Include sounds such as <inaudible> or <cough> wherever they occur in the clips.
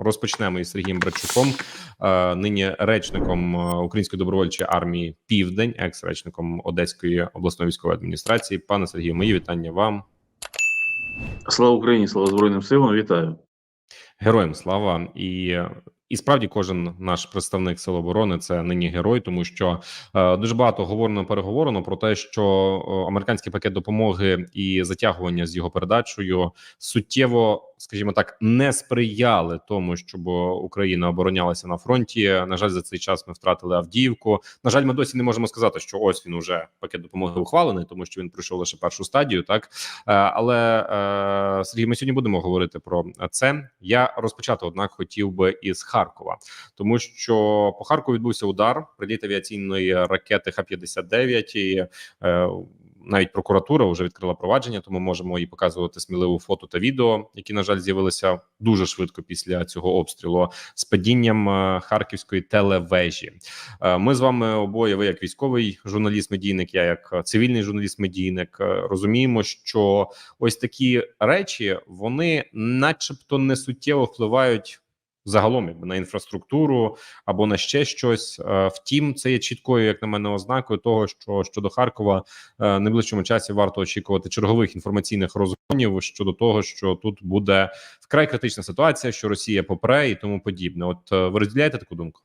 Розпочнемо із Сергієм Братчуком, е, нині речником е, Української добровольчої армії Південь, екс-речником Одеської обласної військової адміністрації. Пане Сергію, мої вітання вам. Слава Україні, слава Збройним силам. Вітаю. Героям слава і і справді кожен наш представник сил оборони це нині герой, тому що е, дуже багато говорено переговорено про те, що американський пакет допомоги і затягування з його передачею суттєво, скажімо так, не сприяли тому, щоб Україна оборонялася на фронті. На жаль, за цей час ми втратили Авдіївку. На жаль, ми досі не можемо сказати, що ось він уже пакет допомоги ухвалений, тому що він пройшов лише першу стадію. Так е, але е, Сергій, ми сьогодні будемо говорити про це. Я розпочати, однак, хотів би із Харкова, тому що по Харкову відбувся удар приліт авіаційної ракети Х-59 і е, навіть прокуратура вже відкрила провадження, тому можемо і показувати сміливо фото та відео, які на жаль з'явилися дуже швидко після цього обстрілу з падінням е, харківської телевежі. Е, Ми з вами обоє. Ви як військовий журналіст-медійник, я як цивільний журналіст-медійник, е, розуміємо, що ось такі речі вони, начебто, не суттєво впливають. Загалом на інфраструктуру або на ще щось. Е, Втім, це є чіткою, як на мене, ознакою того, що щодо Харкова в найближчому часі варто очікувати чергових інформаційних розгонів щодо того, що тут буде вкрай критична ситуація, що Росія попре і тому подібне. От е, ви розділяєте таку думку?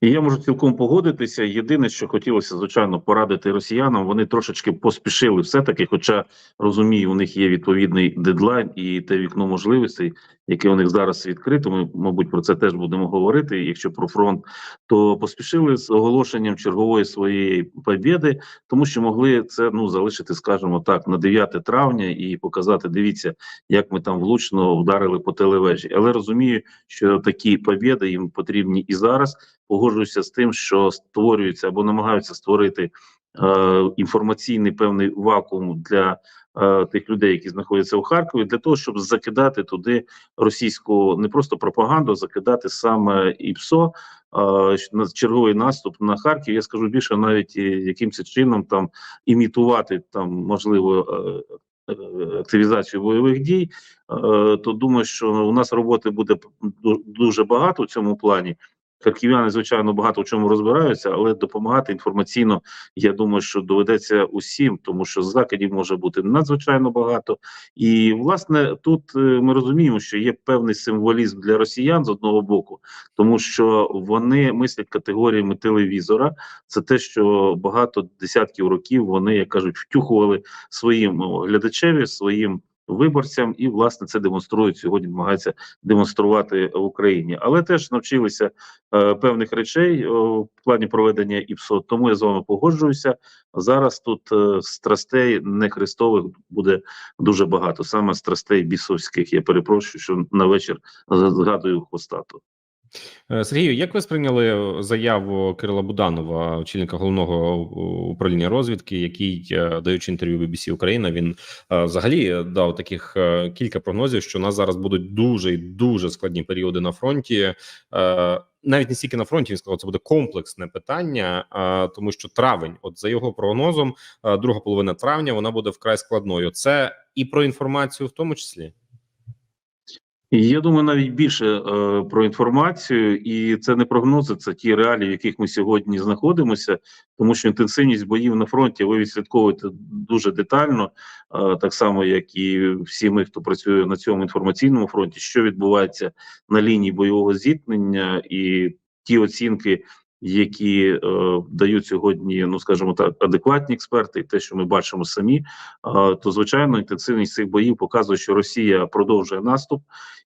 І я можу цілком погодитися. Єдине, що хотілося, звичайно, порадити росіянам, вони трошечки поспішили все-таки, хоча розумію, у них є відповідний дедлайн і те вікно можливостей, яке у них зараз відкрито. Ми, мабуть, про це теж будемо говорити. Якщо про фронт, то поспішили з оголошенням чергової своєї побєди, тому що могли це ну залишити, скажімо так, на 9 травня і показати. Дивіться, як ми там влучно вдарили по телевежі. Але розумію, що такі побєди їм потрібні і зараз. Погоджуюся з тим, що створюються або намагаються створити е, інформаційний певний вакуум для е, тих людей, які знаходяться у Харкові, для того, щоб закидати туди російську не просто пропаганду, закидати саме ІПСО е, на черговий наступ на Харків. Я скажу більше, навіть і якимось чином там імітувати там можливо. Е, е, Активізацію бойових дій, е, то думаю, що у нас роботи буде дуже багато в цьому плані. Харків'яни, звичайно, багато в чому розбираються, але допомагати інформаційно, я думаю, що доведеться усім, тому що закидів може бути надзвичайно багато. І власне тут е, ми розуміємо, що є певний символізм для росіян з одного боку, тому що вони мислять категоріями телевізора. Це те, що багато десятків років вони, як кажуть, втюхували своїм глядачеві, своїм виборцям, і власне це демонструють сьогодні. Намагаються демонструвати в Україні, але теж навчилися е, певних речей е, в плані проведення ІПСО. Тому я з вами погоджуюся. Зараз тут е, страстей не христових буде дуже багато. Саме страстей бісовських. Я перепрошую, що на вечір згадую хвостату. Е, Сергію, як ви сприйняли заяву Кирила Буданова, очільника головного управління розвідки, який, е, даючи інтерв'ю BBC Україна, він е, взагалі дав таких е, кілька прогнозів, що у нас зараз будуть дуже і дуже складні періоди на фронті. Е, Навіть не стільки на фронті він сказав, це буде комплексне питання, е, тому що травень, от за його прогнозом, е, друга половина травня, вона буде вкрай складною. Це і про інформацію, в тому числі. Я думаю, навіть більше е, про інформацію, і це не прогнози, це ті реалії, в яких ми сьогодні знаходимося, тому що інтенсивність боїв на фронті ви відслідковуєте дуже детально, е, так само як і всі ми, хто працює на цьому інформаційному фронті, що відбувається на лінії бойового зіткнення, і ті оцінки, які е, дають сьогодні, ну скажімо так, адекватні експерти, і те, що ми бачимо самі, е, то звичайно інтенсивність цих боїв показує, що Росія продовжує наступ,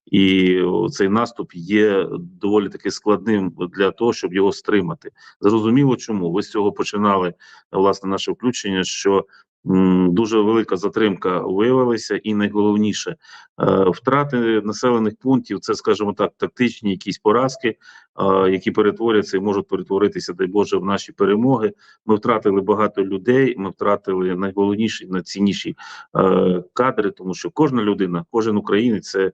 і цей наступ є доволі таки складним для того, щоб його стримати. Зрозуміло, чому ви з цього починали власне наше включення. що Дуже велика затримка виявилася, і найголовніше е, втрати населених пунктів це, скажімо так, тактичні якісь поразки, е, які перетворяться і можуть перетворитися, дай Боже, в наші перемоги. Ми втратили багато людей. Ми втратили найголовніші, найцінніші е, кадри, тому що кожна людина, кожен українець це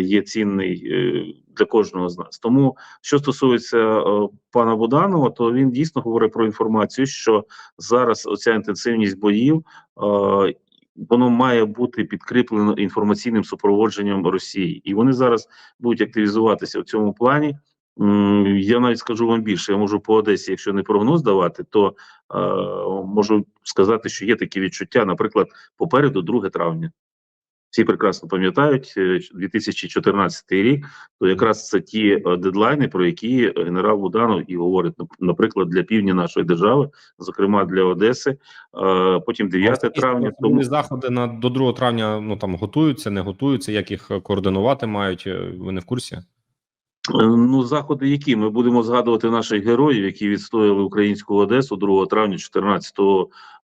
є цінний для кожного з нас. Тому що стосується е, пана Буданова, то він дійсно говорить про інформацію, що зараз оця інтенсивність боїв. е, воно має бути підкріплено інформаційним супроводженням Росії, і вони зараз будуть активізуватися в цьому плані. Я навіть скажу вам більше. Я можу по Одесі, якщо не прогноз давати, то е, можу сказати, що є такі відчуття. Наприклад, попереду 2 травня. Всі прекрасно пам'ятають е, 2014 рік. То якраз це ті е, дедлайни, про які генерал Буданов і говорить, нап- наприклад, для півдня нашої держави, зокрема для Одеси. Е, Потім 9 травня. Тому заходи на до 2 травня ну там готуються, не готуються. Як їх координувати мають? е, Ви не в курсі? Е, Ну, заходи, які ми будемо згадувати наших героїв, які відстояли українську Одесу 2 травня 2014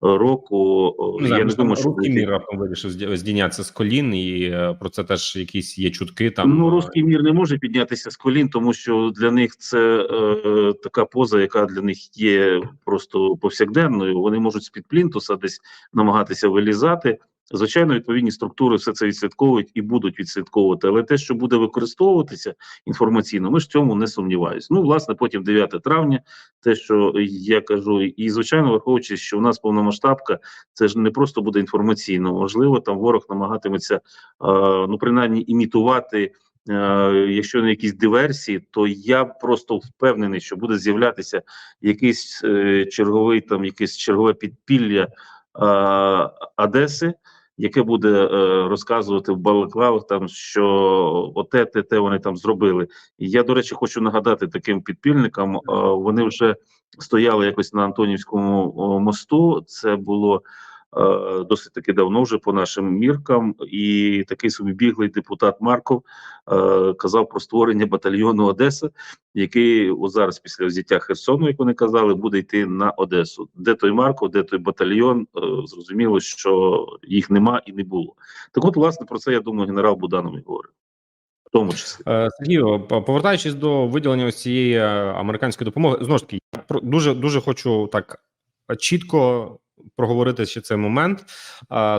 року. О, Не знаю, Я не думаю, що руський мір раптом вирішив здійнятися з колін, і е, про це теж якісь є чутки. Там ну е, руський мір не може піднятися з колін, тому що для них це е, така поза, яка для них є просто повсякденною. Вони можуть з під плінтуса десь намагатися вилізати. Звичайно, відповідні структури все це відслідковують і будуть відслідковувати. Але те, що буде використовуватися інформаційно, ми ж в цьому не сумніваюся. Ну, власне, потім 9 травня, те, що я кажу, і звичайно, враховуючи, що у нас повномасштабка, це ж не просто буде інформаційно. Можливо, там ворог намагатиметься, ну принаймні імітувати. Якщо не якісь диверсії, то я просто впевнений, що буде з'являтися якийсь е, черговий там, якесь чергове підпілля Одеси, яке буде е, розказувати в балаклавах, там що оте, те, те вони там зробили. І я, до речі, хочу нагадати таким підпільникам. е, вони вже стояли якось на Антонівському мосту. Це було досить таки давно, вже по нашим міркам. І такий собі біглий депутат Марков е, казав про створення батальйону Одеса, який зараз, після взяття Херсону, як вони казали, буде йти на Одесу. Де той Марков, де той батальйон? Е, зрозуміло, що їх нема і не було. Так, от, власне, про це я думаю, генерал Буданов і говорив. В тому числі. Е, Сергію, повертаючись до виділення ось цієї е, американської допомоги, знову ж таки, я дуже дуже хочу так е, чітко проговорити ще цей момент,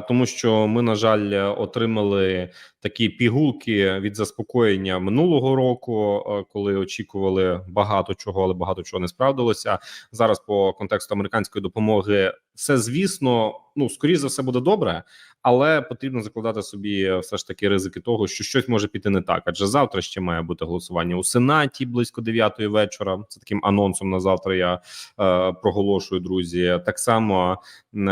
тому що ми, на жаль, отримали такі пігулки від заспокоєння минулого року, коли очікували багато чого, але багато чого не справдилося. Зараз по контексту американської допомоги, все звісно, ну скоріш за все буде добре, але потрібно закладати собі все ж таки ризики того, що щось може піти не так. Адже завтра ще має бути голосування у сенаті близько 9 вечора. Це таким анонсом на завтра. Я е, проголошую, друзі. Так само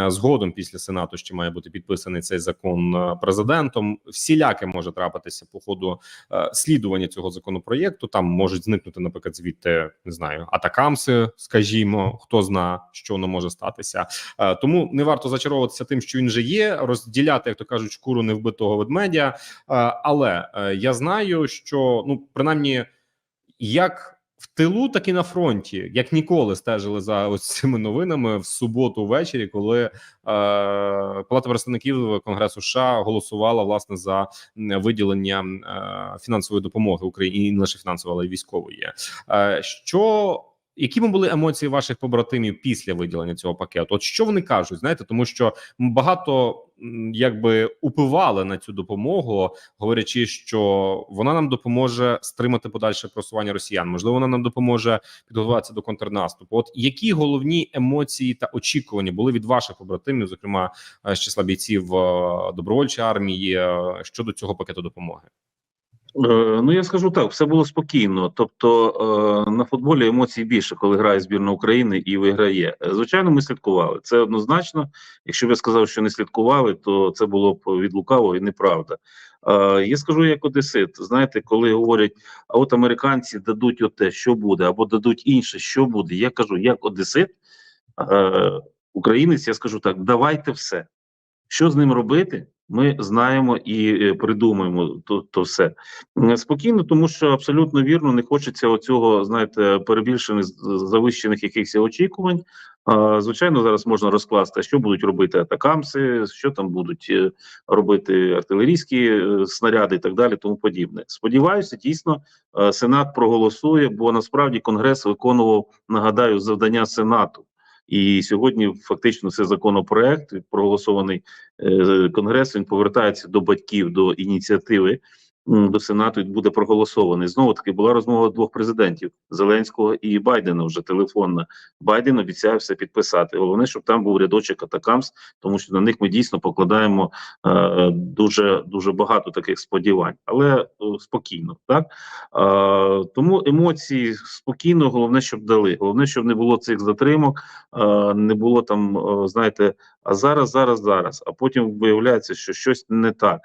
згодом після сенату ще має бути підписаний цей закон е, президентом. Всіляке може трапитися по ходу е, слідування цього законопроєкту. Там можуть зникнути, наприклад, звідти не знаю, атакамси, скажімо, хто зна, що воно може статися. Е, Тому не варто зачаровуватися тим, що він вже є, розділяти, як то кажуть, шкуру невбитого ведмедя. Е, Але е, я знаю, що ну принаймні як. В тилу, так і на фронті, як ніколи, стежили за ось цими новинами в суботу ввечері, коли е, Палата представників Конгресу США голосувала власне за виділення е, фінансової допомоги Україні і не лише фінансової, але й військової. Е, що які були емоції ваших побратимів після виділення цього пакету? От що вони кажуть? Знаєте, тому що багато якби упивали на цю допомогу, говорячи, що вона нам допоможе стримати подальше просування росіян. Можливо, вона нам допоможе підготуватися до контрнаступу. От які головні емоції та очікування були від ваших побратимів, зокрема е, з числа бійців е, добровольчої армії е, щодо цього пакету допомоги? Е, Ну я скажу так, все було спокійно. Тобто е, на футболі емоцій більше, коли грає збірна України і виграє. Е, Звичайно, ми слідкували. Це однозначно. Якщо б я сказав, що не слідкували, то це було б від лукавого і неправда. Я скажу як одесит. Знаєте, коли говорять, а от американці дадуть оте, що буде, або дадуть інше, що буде. Я кажу, як одесит, українець, я скажу так: давайте все. Що з ним робити? Ми знаємо і е, придумаємо то, то все Е, спокійно, тому що абсолютно вірно не хочеться оцього, знаєте, перебільшених завищених якихось очікувань. Звичайно, зараз можна розкласти, що будуть робити атакамси, що там будуть е, робити артилерійські снаряди і так далі, тому подібне. Сподіваюся, дійсно Сенат проголосує, бо насправді Конгрес виконував, нагадаю, завдання Сенату. І сьогодні фактично це законопроект проголосований е, Конгресом. Він повертається до батьків до ініціативи до Сенату буде проголосований. Знову таки була розмова двох президентів Зеленського і Байдена. Вже телефонна. Байден обіцяє все підписати. Головне, щоб там був рядочок атакамс, тому що на них ми дійсно покладаємо е, дуже дуже багато таких сподівань, але е, спокійно, так е, тому емоції спокійно. Головне, щоб дали. Головне, щоб не було цих затримок, е, не було там, е, знаєте, а зараз, зараз, зараз. А потім виявляється, що щось не так.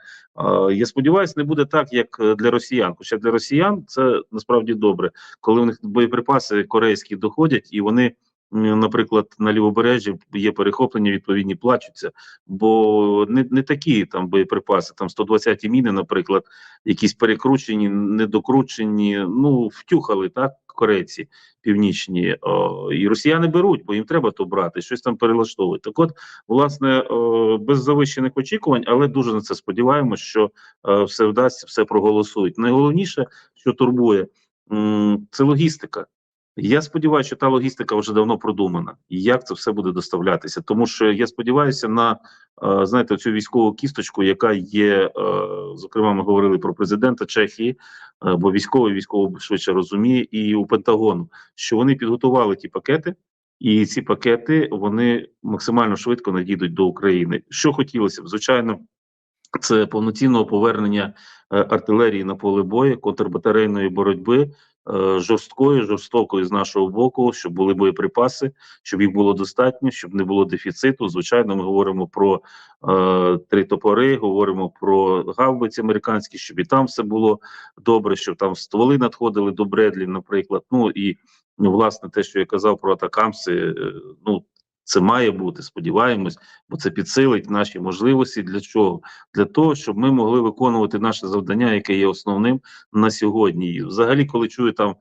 Я сподіваюся, не буде так, як е, для росіян. Хоча для росіян це насправді добре, коли у них боєприпаси корейські доходять і вони. Наприклад, на лівобережжі є перехоплення, відповідні плачуться, бо не, не такі там боєприпаси, там 120-ті міни, наприклад, якісь перекручені, недокручені, ну втюхали так корейці північні, о, і росіяни беруть, бо їм треба то брати, щось там перелаштовувати. Так, от, власне, о, без завищених очікувань, але дуже на це сподіваємося, що о, все вдасться, все проголосують. Найголовніше, що турбує, це логістика. Я сподіваюся, що та логістика вже давно продумана, і як це все буде доставлятися. Тому що я сподіваюся на е, знаєте цю військову кісточку, яка є. е, Зокрема, ми говорили про президента Чехії, е, бо військовий військово швидше розуміє, і у Пентагону, що вони підготували ті пакети, і ці пакети вони максимально швидко надійдуть до України. Що хотілося б, звичайно. Це повноцінного повернення артилерії на поле бою, контрбатарейної боротьби, е, жорсткої, жорстокої з нашого боку, щоб були боєприпаси, щоб їх було достатньо, щоб не було дефіциту. Звичайно, ми говоримо про е, три топори, говоримо про гаубиці американські, щоб і там все було добре, щоб там стволи надходили до Бредлі, наприклад. Ну і ну, власне те, що я казав про атакамси, е, ну це має бути, сподіваємось, бо це підсилить наші можливості. Для чого? Для того, щоб ми могли виконувати наше завдання, яке є основним на сьогодні. І взагалі, коли чую там.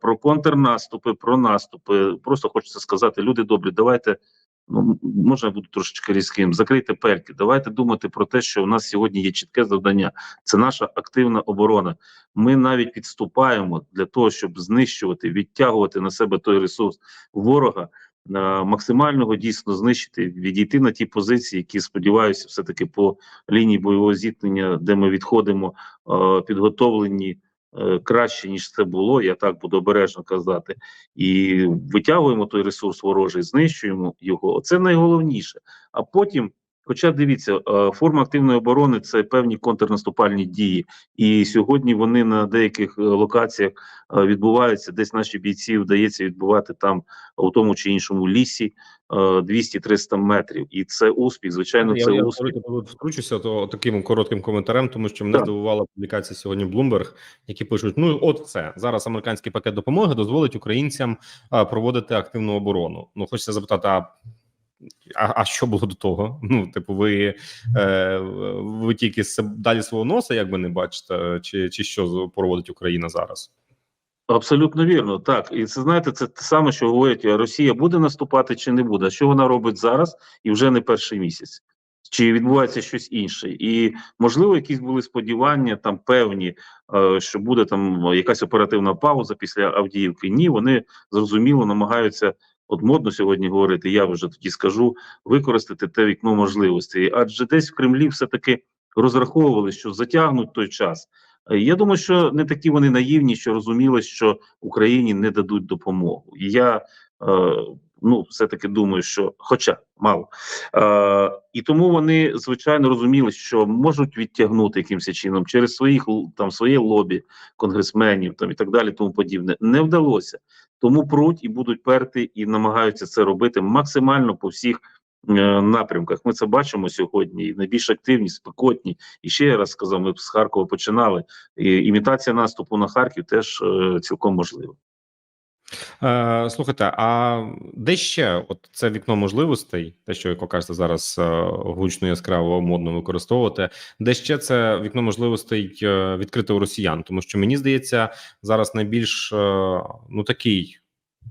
Про контрнаступи, про наступи, просто хочеться сказати, люди добрі, давайте ну можна я буду трошечки різким. Закрийте пельки. Давайте думати про те, що у нас сьогодні є чітке завдання. Це наша активна оборона. Ми навіть відступаємо для того, щоб знищувати, відтягувати на себе той ресурс ворога. Максимального дійсно знищити, відійти на ті позиції, які сподіваюся, все таки по лінії бойового зіткнення, де ми відходимо е, підготовлені е, краще ніж це було. Я так буду обережно казати, і витягуємо той ресурс ворожий, знищуємо його. Це найголовніше. А потім. Хоча дивіться, е, форма активної оборони це певні контрнаступальні дії, і сьогодні вони на деяких е, локаціях е, відбуваються. Десь наші бійці вдається відбувати там у тому чи іншому лісі е, 200-300 метрів, і це успіх. Звичайно, я, це я успіх. я втручуся то таким коротким коментарем, тому що мене Так. здивувала публікація сьогодні Bloomberg, які пишуть: ну от це зараз американський пакет допомоги дозволить українцям проводити активну оборону. Ну хочеться запитати, а, а, а що було до того? <laughs> Ну, типу, ви, е, ви тільки далі свого носа, якби не бачите, чи, чи що проводить Україна зараз? Абсолютно вірно, так і це знаєте, це те саме, що говорять, Росія буде наступати чи не буде. Що вона робить зараз і вже не перший місяць? Чи відбувається щось інше? І можливо, якісь були сподівання там певні, е, що буде там якась оперативна пауза після Авдіївки. Ні, вони зрозуміло намагаються. От модно сьогодні говорити, я вже тоді скажу, використати те вікно можливостей. Адже десь в Кремлі все таки розраховували, що затягнуть той час. Е, Я думаю, що не такі вони наївні, що розуміли, що Україні не дадуть допомогу. Я е, ну все таки думаю, що хоча мало. Е, і тому вони звичайно розуміли, що можуть відтягнути якимось чином через своїх там своє лобі конгресменів там і так далі, тому подібне. Не вдалося. Тому пруть і будуть перти і намагаються це робити максимально по всіх. е, Напрямках ми це бачимо сьогодні. І найбільш активні, спекотні. І ще я раз сказав, ми з Харкова починали. І імітація наступу на Харків теж е, цілком можлива. Е, слухайте, а де ще от це вікно можливостей, те, що як кажете зараз е, гучно яскраво модно використовувати, де ще це вікно можливостей е, відкрите у росіян? Тому що мені здається, зараз найбільш ну такий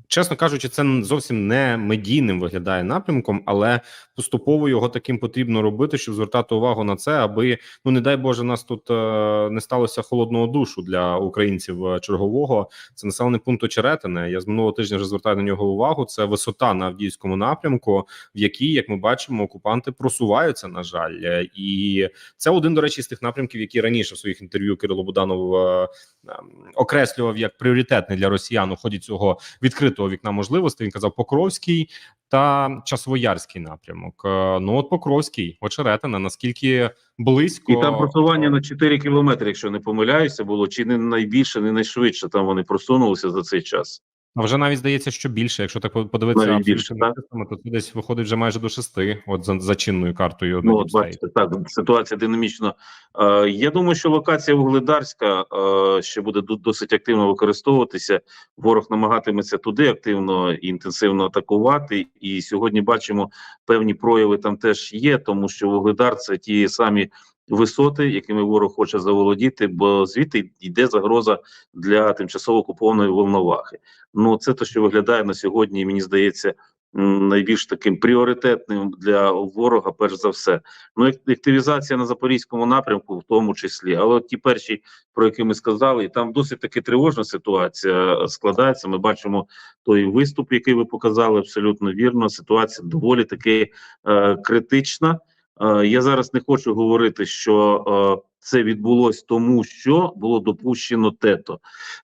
Чесно кажучи, це зовсім не медійним виглядає напрямком, але поступово його таким потрібно робити, щоб звертати увагу на це, аби ну не дай Боже, нас тут е, не сталося холодного душу для українців е, чергового. Це населений пункт Очеретине. Я з минулого тижня вже звертаю на нього увагу. Це висота на Авдіївському напрямку, в якій, як ми бачимо, окупанти просуваються. На жаль, Е, і це один до речі з тих напрямків, які раніше в своїх інтерв'ю Кирило Буданов е, ем, окреслював як пріоритетний для росіян у ході цього відкритого вікна можливостей. Він казав Покровський та Часовоярський напрямок. Е, Ну от Покровський, Очеретина, наскільки близько І там просування на 4 кілометри, якщо не помиляюся, було чи не найбільше, не найшвидше. Там вони просунулися за цей час. А вже навіть здається, що більше. Якщо так подивитися Навіть більше, так? то це десь виходить вже майже до шести. От за, за чинною картою. Ну, от бачите, так ситуація динамічна. Е, я думаю, що локація Вугледарська е, ще буде досить активно використовуватися. Ворог намагатиметься туди активно і інтенсивно атакувати. І сьогодні бачимо певні прояви там теж є, тому що Вугледар це ті самі висоти, якими ворог хоче заволодіти, бо звідти йде загроза для тимчасово окупованої Волновахи. Ну це те, що виглядає на сьогодні, мені здається. Найбільш таким пріоритетним для ворога, перш за все, ну активізація на запорізькому напрямку, в тому числі. Але от ті перші, про які ми сказали, і там досить таки тривожна ситуація е, складається. Ми бачимо той виступ, який ви показали, абсолютно вірно. Ситуація доволі таки е, критична. Е, я зараз не хочу говорити, що е, це відбулось тому, що було допущено тето.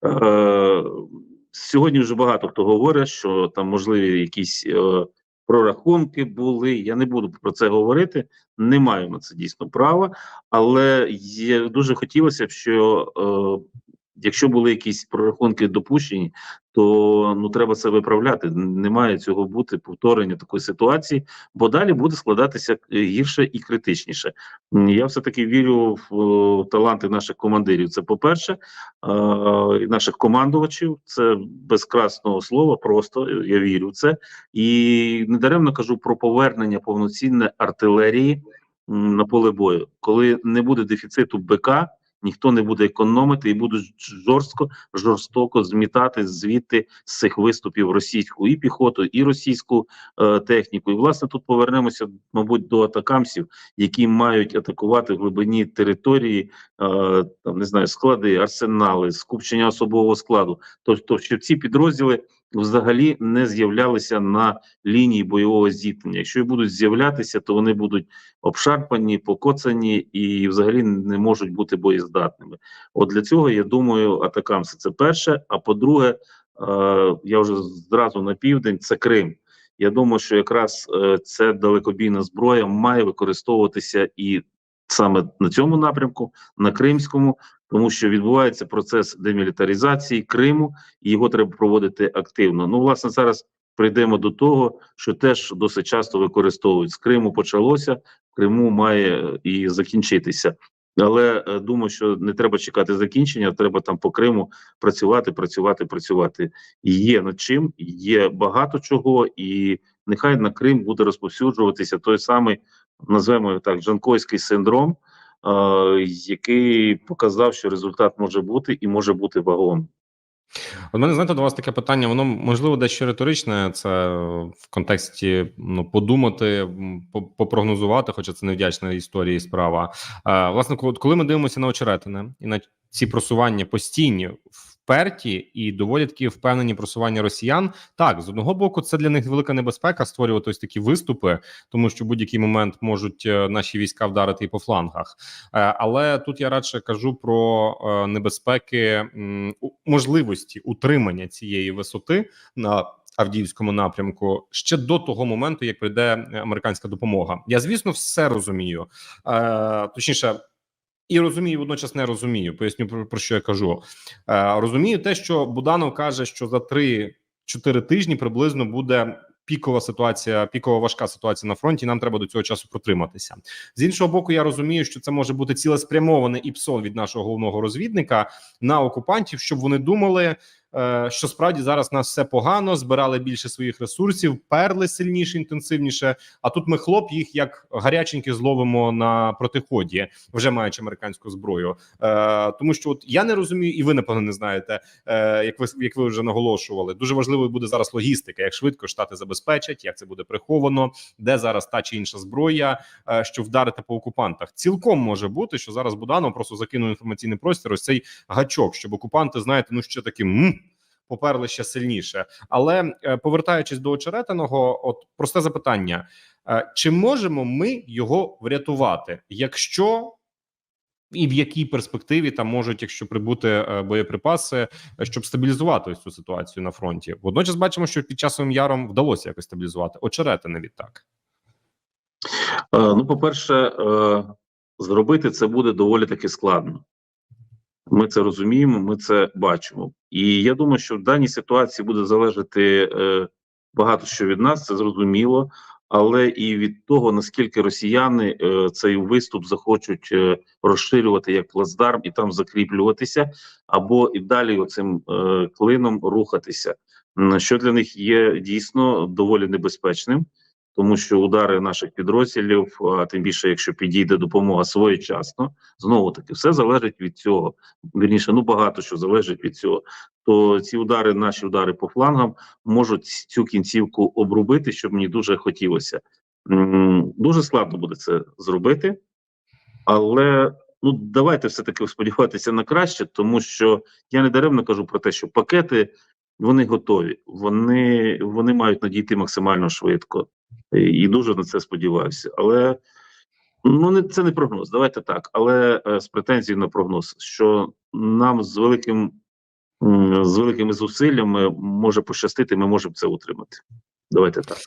Е, сьогодні вже багато хто говорить, що там можливі якісь прорахунки були. Я не буду про це говорити. Не маю на це дійсно права, але дуже хотілося б, що якщо були якісь прорахунки допущені, то ну треба це виправляти. Не має цього бути повторення такої ситуації, бо далі буде складатися е, гірше і критичніше. Я все таки вірю в е, таланти наших командирів. Це по-перше, е, і наших командувачів. Це без красного слова. Просто е, я вірю в це. І недаремно кажу про повернення повноцінної артилерії на поле бою, коли не буде дефіциту БК. Ніхто не буде економити і будуть жорстко жорстоко змітати звідти з цих виступів російську і піхоту, і російську е, техніку. І власне тут повернемося, мабуть, до атакамсів, які мають атакувати в глибині території, е, там не знаю, склади, арсенали, скупчення особового складу. Тобто, щоб ці підрозділи взагалі не з'являлися на лінії бойового зіткнення. Якщо і будуть з'являтися, то вони будуть обшарпані, покоцані і взагалі не можуть бути боєздатними. От для цього я думаю, атакамси це перше. А по-друге, е, я вже зразу на південь це Крим. Я думаю, що якраз е, ця далекобійна зброя має використовуватися і саме на цьому напрямку, на Кримському, тому що відбувається процес демілітаризації Криму, і його треба проводити активно. Ну, власне, зараз прийдемо до того, що теж досить часто використовують з Криму. Почалося в Криму має е, і закінчитися. Але е, думаю, що не треба чекати закінчення. Треба там по Криму працювати, працювати, працювати. І є над чим, є багато чого, і нехай на Крим буде розповсюджуватися той самий, назвемо його так, Джанкойський синдром, який показав, що результат може бути і може бути вагом, У мене знаєте до вас таке питання. Воно можливо дещо риторичне. Це в контексті ну подумати, попрогнозувати, хоча це невдячна історія і справа. Власне, коли- ми дивимося на очеретини і на ці просування постійні вперті і доволі такі впевнені просування росіян. Так, з одного боку, це для них велика небезпека створювати ось такі виступи, тому що в будь-який момент можуть е, наші війська вдарити і по флангах. Е, Але тут я радше кажу про е, небезпеки можливості утримання цієї висоти на Авдіївському напрямку ще до того моменту, як прийде американська допомога. Я звісно все розумію. Точніше. І розумію, водночас не розумію. Поясню про, про що я кажу. Е, розумію те, що Буданов каже, що за 3-4 тижні приблизно буде пікова ситуація, пікова важка ситуація на фронті. Нам треба до цього часу протриматися. З іншого боку, я розумію, що це може бути цілеспрямоване іпсон від нашого головного розвідника на окупантів, щоб вони думали. Е, що справді зараз у нас все погано, збирали більше своїх ресурсів, перли сильніше, інтенсивніше. А тут ми хлоп їх як гаряченькі зловимо на протиході, вже маючи американську зброю. Е, тому що от я не розумію, і ви напевно не знаєте, е, як ви як ви вже наголошували. Дуже важливою буде зараз логістика, як швидко штати забезпечать, як це буде приховано, де зараз та чи інша зброя, е, що вдарити по окупантах. Цілком може бути, що зараз Буданов просто закинув інформаційний простір. Ось цей гачок, щоб окупанти, знаєте, ну ще таким. Поперли ще сильніше, але е, повертаючись до очеретиного, от просте запитання: е, чи можемо ми його врятувати, якщо і в якій перспективі там можуть, якщо прибути е, боєприпаси, щоб стабілізувати ось цю ситуацію на фронті? Водночас бачимо, що під часовим яром вдалося якось стабілізувати. Очеретини відтак. Ну, по-перше, е, зробити це буде доволі таки складно. Ми це розуміємо, ми це бачимо. І я думаю, що в даній ситуації буде залежати е, багато що від нас, це зрозуміло, але і від того, наскільки росіяни е, цей виступ захочуть е, розширювати як плацдарм і там закріплюватися, або і далі оцим клином рухатися, що для них є дійсно доволі небезпечним тому що удари наших підрозділів, а тим більше, якщо підійде допомога своєчасно, знову таки все залежить від цього. Вірніше, ну багато що залежить від цього. То ці удари, наші удари по флангам, можуть цю кінцівку обрубити, щоб мені дуже хотілося. Дуже складно буде це зробити, але ну давайте все таки сподіватися на краще, тому що я не даремно кажу про те, що пакети вони готові, вони, вони мають надійти максимально швидко. І дуже на це сподіваюся. Але ну не це не прогноз. Давайте так. Але е, з претензією на прогноз, що нам з великим з великими зусиллями може пощастити, ми можемо це утримати. Давайте так.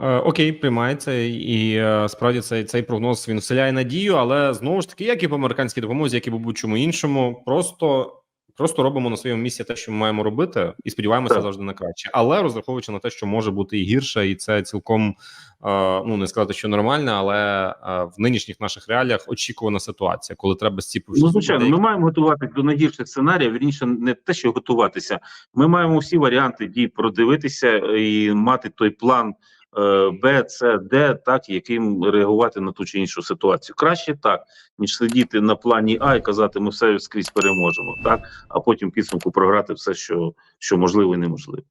Е, Окей, приймається, і е, справді цей цей прогноз він вселяє надію, але знову ж таки, як і по американській допомозі, як і по будь-чому іншому, просто просто робимо на своєму місці те, що ми маємо робити, і сподіваємося Так. завжди на краще. Але розраховуючи на те, що може бути і гірше, і це цілком е, ну не сказати, що нормально, але е, в нинішніх наших реаліях очікувана ситуація, коли треба зціпивши Ну, звичайно, деякі- ми маємо готуватися до найгірших сценаріїв. Вірніше, не те, що готуватися. Ми маємо всі варіанти дій продивитися і мати той план Б, С, Д, так яким реагувати на ту чи іншу ситуацію. Краще так, ніж сидіти на плані А і казати, ми все скрізь переможемо, так а потім підсумку програти все, що, що можливо і неможливо.